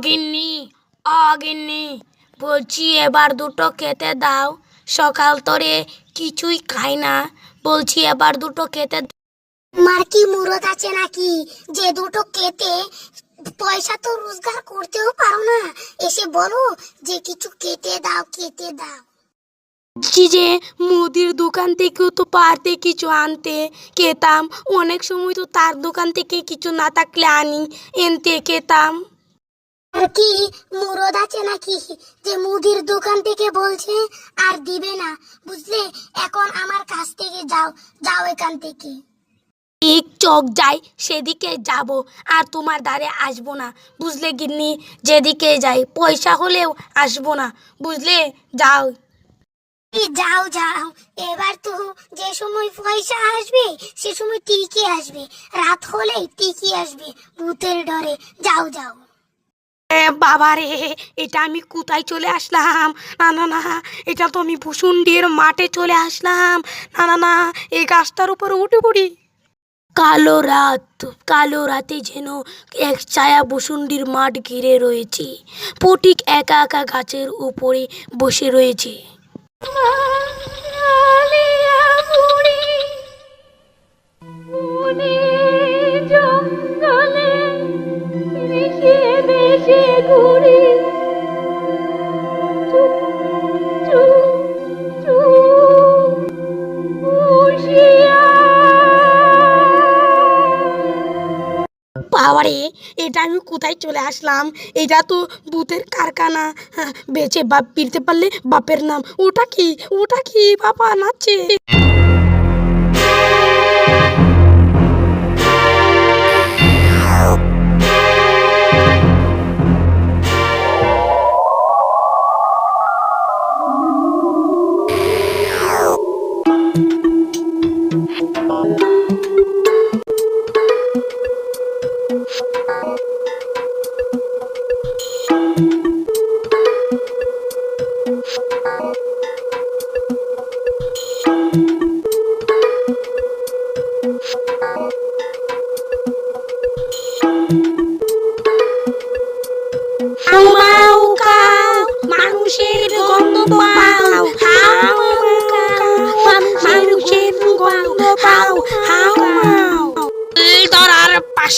অগিন্নি অগিন্নি বলছি এবার দুটো খেতে দাও। সকাল তোরে কিছুই খাই না। বলছি এবার দুটো খেতে দাও। মার কি মুরত আছে নাকি? যে দুটো কেটে পয়সা তো রোজগার করতেও পারো না। এসে বলো যে কিছু কেটে দাও কেটে দাও। যে মুদির দোকান থেকেও তো পারতে কিছু আনতে। খেতাম অনেক সময় তো তার দোকান থেকে কিছু না থাকলে আনি এনতে খেতাম। কি? মুরদ আছে নাকি? যে মুদির দোকান থেকে বলছে আর দিবে না। বুঝলে? এখন আমার কাছ থেকে যাও যাও এখান থেকে। ঠিক চোখ যাই সেদিকে যাব আর তোমার দ্বারে আসব না। বুঝলে গিন্নি? যেদিকে যাই পয়সা হলেও আসব না। বুঝলে? যাও। যাও যাও। এবার তো যে সময় পয়সা আসবে সে সময় টিকি আসবে। রাত হলেই টিকি আসবে ভূতের ডরে। যাও যাও। বাবা রে এটা আমি কোথায় চলে আসলাম? না না না, এটা তো আমি ভুসুন্ডির মাঠে চলে আসলাম। না না না, এই গাছটার উপরে উঠে পড়ি। কালো রাত, কালো রাতে যেন এক ছায়া বসুন্ডির মাঠ ঘিরে রয়েছে। পটিক একা একা গাছের উপরে বসে রয়েছে। বাবারে এটা আমি কোথায় চলে আসলাম? এটা তো ভূতের কারখানা। হ্যাঁ, বেঁচে বাপ ফিরতে পারলে বাপের নাম। ওটা কি? ওটা কি বাবা নাচছে? হাউ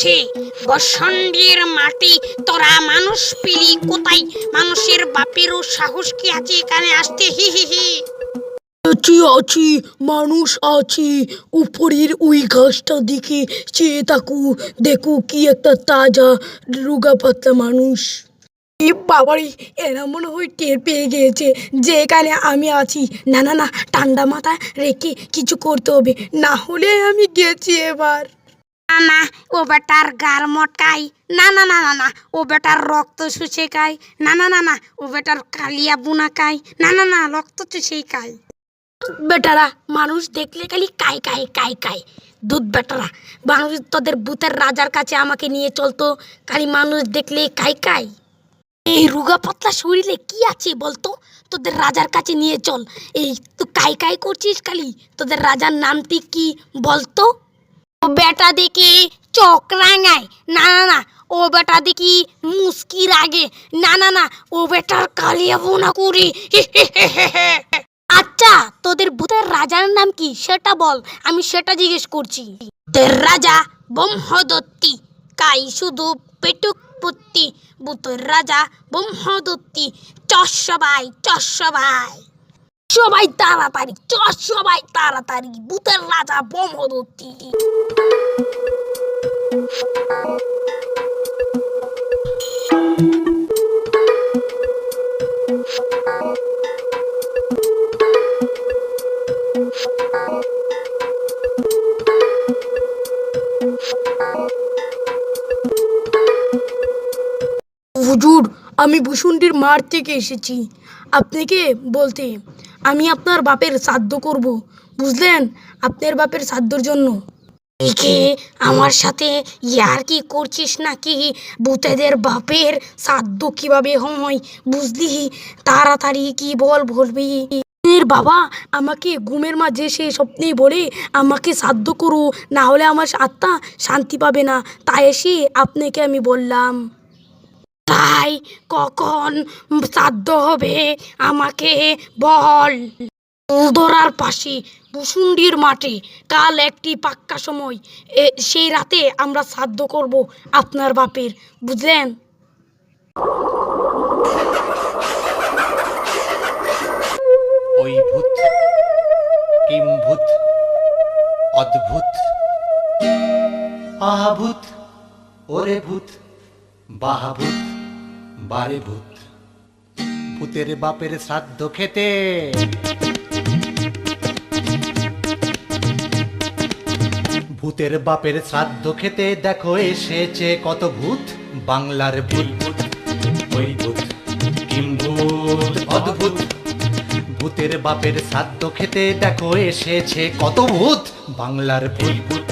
পাশে বসন্ডির মাটি, তোরা মানুষ পিলি কোথায়? মানুষের বাপেরও সাহস কি আছে এখানে আসতে? হি হি হি। আছি আছি, মানুষ আছি। উপরের ওই গাছটা দিকে চেয়ে তাকু দেখো কি একটা তাজা, রুগা পাতলা মানুষ। এ বাবারি, এরা মনে হয় টের পেয়ে গিয়েছে যে এখানে আমি আছি। না না না, ঠান্ডা মাথা রেখে কিছু করতে হবে। না হলে আমি গেছি এবার। না, ও বেটার গার মটকাই না না না না না, ও বেটার রক্ত শুষে খায় না না না না, ও বেটার কালিয়া বুনা খায় না না না, রক্ত চুষেই খায় বেটারা, মানুষ দেখলে খালি কাই কাই কাই কাই দুধ বেটারা, মানুষ তোদের বুথের রাজার কাছে আমাকে নিয়ে চলতো, খালি মানুষ দেখলে কাই কাই এই রুগা পাতলা শরীরে কি আছে বলতো? তোদের রাজার কাছে নিয়ে চল। এই, তুই কাই কাই করছিস খালি? তোদের রাজার নামটি কি বলতো? ও বেটা দেখি চোখ রাঙায়। না না না, ও বেটা দেখি মুস্কি রাগে। না না না, ও বেটার কালিয়া বোনা করি আচ্ছা তোদের ভূতের রাজার নাম কি? সেটা বল, আমি সেটা জিজ্ঞেস করছি। তোর রাজা ব্রহ্মদত্তি, কাই শুধু পেটুক পুত্তি। ভূতের রাজা ব্রহ্মদত্তি চস সবাই চস সবাই। সবাই তাড়াতাড়ি চ সবাই তাড়াতাড়ি, ভূতের রাজা ব্রহ্মদত্তি হুজুর, আমি ভূষুন্ডির মাঠ থেকে এসেছি। আপনাকে বলতে আমি আপনার বাপের শ্রাদ্ধ করব, বুঝলেন? আপনার বাপের শ্রাদ্ধর জন্য। একে, আমার সাথে ইয়ার কি করছিস নাকি? ভূতেদের বাপের শ্রাদ্ধ কীভাবে হয়, বুঝলি? তাড়াতাড়ি কি বল বলবি? বাবা, আমাকে ঘুমের মাঝে সে স্বপ্নেই বলে আমাকে সাধ্য করো, না হলে আমার আত্মা শান্তি পাবে না। তাই এসে আপনাকে আমি বললাম। ভাই কখন শ্রাদ্ধ হবে আমাকে বল। উদরার পাশে ভুসুন্ডির মাঠে, কাল একটি পাক্কা সময়। সেই রাতে আমরা শ্রাদ্ধ করব আপনার বাপের, বুঝলেন? ওই ভূত, কিম ভূত, অদ্ভুত। ওরে ভূত বাহাভূত বারে ভূত। ভূতের বাপের শ্রাদ্ধ খেতে। ভূতের বাপের শ্রাদ্ধ খেতে দেখো এসেছে কত ভূত। বাংলার ভূত ভূত অদ্ভুত। ভূতের বাপের শ্রাদ্ধ খেতে দেখো এসেছে কত ভূত। বাংলার ভূত ভূত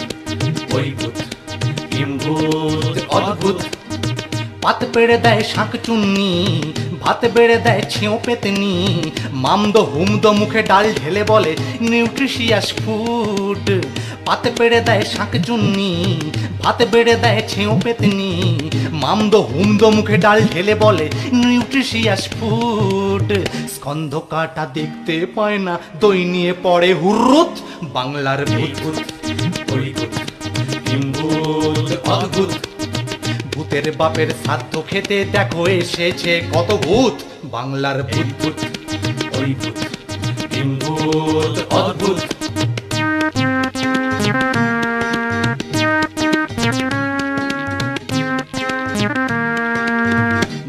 ওই ভূত, অদ্ভুত। পাত পেড়ে দেয় শাঁক চুন্নি ভাত বেড়ে দেয় ছেঁও পেতনি মামদ হুমদ মুখে ডাল ঢেলে বলে নিউট্রিশিয়াস ফুড পাত পেড়ে দেয় শাঁক চুন্নি ভাত বেড়ে দেয় ছেঁও পেতনি মামদ হুমদ মুখে ডাল ঢেলে বলে নিউট্রিশিয়াস ফুড স্কন্ধ কাটা দেখতে পায় না দই নিয়ে পড়ে হুরুত বাংলার ভূত ভূত অদ্ভুত ভূতের বাপের শ্রাদ্ধ খেতে দেখো এসেছে কত ভূত? বাংলার ভূত।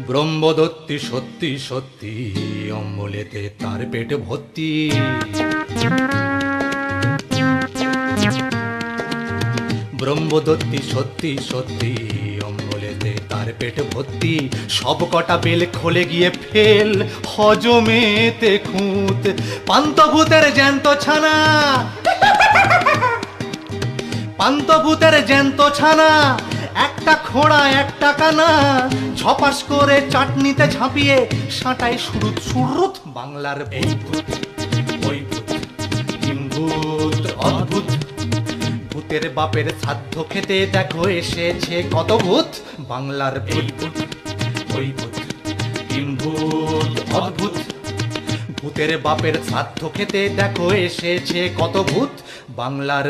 ব্রহ্মদত্তি সত্যি সত্যি অম্বলেতে তার পেট ভর্তি। ব্রহ্মদত্তি সত্যি সত্যি পেট ভর্তি, সব কটা বেল খোলে গিয়ে ফেল। হজমেতে খুঁত পান্তভূতের জ্যান্ত ছানা। পান্তভূতের জ্যান্ত ছানা, একটা খোঁড়া, একটা কানা। ঝপাস করে চাটনিতে ঝাঁপিয়ে সাঁটায় সুরুত সুরুত বাংলার ভূত। অদ্ভুত। ভূতের বাপের শ্রাদ্ধ খেতে দেখো, এসেছে কত ভূত। বাংলার অদ্ভুত। ভূতের বাপের শ্রাদ্ধ খেতে দেখো এসেছে কত ভূত। বাংলার